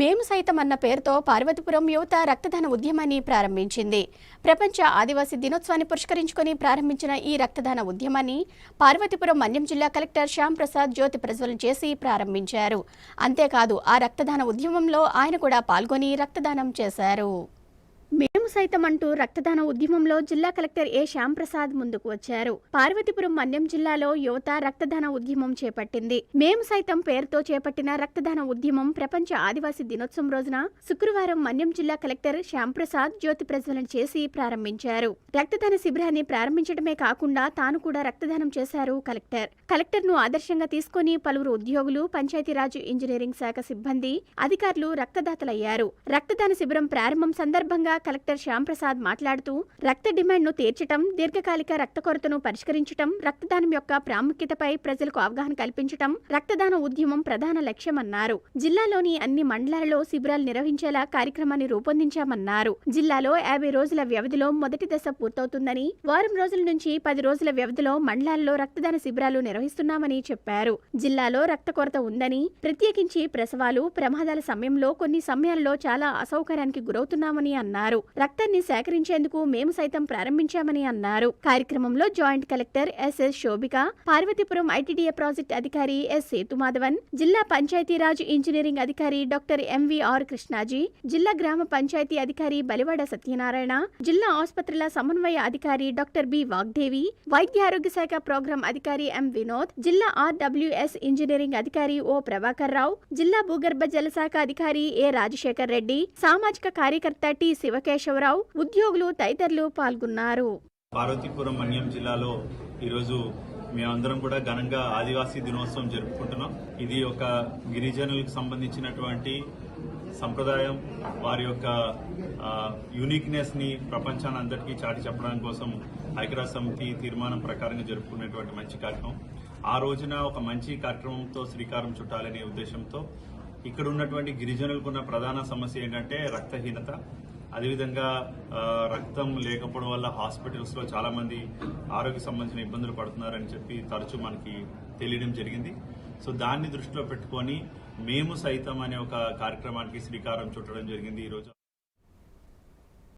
మేము సైతం అన్న పేరుతో పార్వతీపురం యువత రక్తదాన ఉద్యమాన్ని ప్రారంభించింది. ప్రపంచ ఆదివాసీ దినోత్సవాన్ని పురస్కరించుకొని ప్రారంభించిన ఈ రక్తదాన ఉద్యమాన్ని పార్వతీపురం మన్యం జిల్లా కలెక్టర్ శ్యామ్ ప్రసాద్ జ్యోతి ప్రజ్వలన చేసి ప్రారంభించారు. అంతేకాదు ఆ రక్తదాన ఉద్యమంలో ఆయన కూడా పాల్గొని రక్తదానం చేశారు. మేము సైతం అంటూ రక్తదాన ఉద్యమంలో జిల్లా కలెక్టర్ ఏ శ్యాంప్రసాద్ ముందుకు వచ్చారు. పార్వతీపురం మన్యం జిల్లాలో యువత రక్తదాన ఉద్యమం చేపట్టింది. మేము సైతం పేరుతో చేపట్టిన రక్తదాన ఉద్యమం ప్రపంచ ఆదివాసీ దినోత్సవం రోజున శుక్రవారం మన్యం జిల్లా కలెక్టర్ శ్యాంప్రసాద్ జ్యోతి ప్రజ్వలన చేసి ప్రారంభించారు. రక్తదాన శిబిరాన్ని ప్రారంభించడమే కాకుండా తాను కూడా రక్తదానం చేశారు కలెక్టర్. కలెక్టర్ను ఆదర్శంగా తీసుకుని పలువురు ఉద్యోగులు పంచాయతీరాజ్ ఇంజనీరింగ్ శాఖ సిబ్బంది అధికారులు రక్తదాతలయ్యారు. రక్తదాన శిబిరం ప్రారంభం సందర్భంగా కలెక్టర్ శ్యాంప్రసాద్ మాట్లాడుతూ రక్త డిమాండ్ను తీర్చటం దీర్ఘకాలిక రక్త కొరతను పరిష్కరించటం రక్తదానం యొక్క ప్రాముఖ్యతపై ప్రజలకు అవగాహన కల్పించటం రక్తదాన ఉద్యమం ప్రధాన లక్ష్యమన్నారు. జిల్లాలోని అన్ని మండలాలలో శిబిరాలు నిర్వహించేలా కార్యక్రమాన్ని రూపొందించామన్నారు. జిల్లాలో యాభై రోజుల వ్యవధిలో మొదటి దశ పూర్తవుతుందని వారం రోజుల నుంచి పది రోజుల వ్యవధిలో మండలాల్లో రక్తదాన శిబిరాలు నిర్వహిస్తున్నామని చెప్పారు. జిల్లాలో రక్త కొరత ఉందని ప్రత్యేకించి ప్రసవాలు ప్రమాదాల సమయంలో కొన్ని సమయాల్లో చాలా అసౌకర్యానికి గురవుతున్నామని అన్నారు. రక్తాన్ని సేకరించేందుకు మేము సైతం ప్రారంభించామని అన్నారు. కార్యక్రమంలో joint collector SS Shobhika Parvathipuram ITDA project అధికారి ఎస్ సేతుమాధవన్ జిల్లా పంచాయతీరాజ్ ఇంజనీరింగ్ అధికారి డాక్టర్ ఎంవీఆర్ కృష్ణాజీ జిల్లా గ్రామ పంచాయతీ అధికారి బలివాడ సత్యనారాయణ జిల్లా ఆసుపత్రుల సమన్వయ అధికారి డాక్టర్ బి వాగ్దేవి వైద్య ఆరోగ్య శాఖ ప్రోగ్రాం అధికారి ఎం వినోద్ జిల్లా ఆర్డబ్ల్యూఎస్ ఇంజనీరింగ్ అధికారి ఓ ప్రభాకర్ రావు జిల్లా భూగర్భ జల శాఖ అధికారి ఏ రాజశేఖర్ రెడ్డి సామాజిక కార్యకర్త టి శివ శివకేశవరావు ఉద్యోగులు తదితరులు పాల్గొన్నారు. పార్వతీపురం మన్యం జిల్లాలో ఈరోజు మేమందరం కూడా ఘనంగా ఆదివాసీ దినోత్సవం జరుపుకుంటున్నాం. ఇది ఒక గిరిజనులకు సంబంధించినటువంటి సంప్రదాయం. వారి యొక్క యూనిక్నెస్ని ప్రపంచాన్ని అందరికీ చాటి చెప్పడం కోసం ఐక్యరాజ్య సమితి తీర్మానం ప్రకారంగా జరుపుకునేటువంటి మంచి కార్యక్రమం. ఆ రోజున ఒక మంచి కార్యక్రమంతో శ్రీకారం చుట్టాలనే ఉద్దేశంతో ఇక్కడ ఉన్నటువంటి గిరిజనులకు ఉన్న ప్రధాన సమస్య ఏంటంటే రక్తహీనత. అదేవిధంగా రక్తం లేకపోవడం వల్ల హాస్పిటల్స్లో చాలామంది ఆరోగ్య సంబంధించిన ఇబ్బందులు పడుతున్నారని చెప్పి తరచూ మనకి తెలియడం జరిగింది. సో దాన్ని దృష్టిలో పెట్టుకొని మేము సైతం అనే ఒక కార్యక్రమానికి శ్రీకారం చుట్టడం జరిగింది ఈరోజు.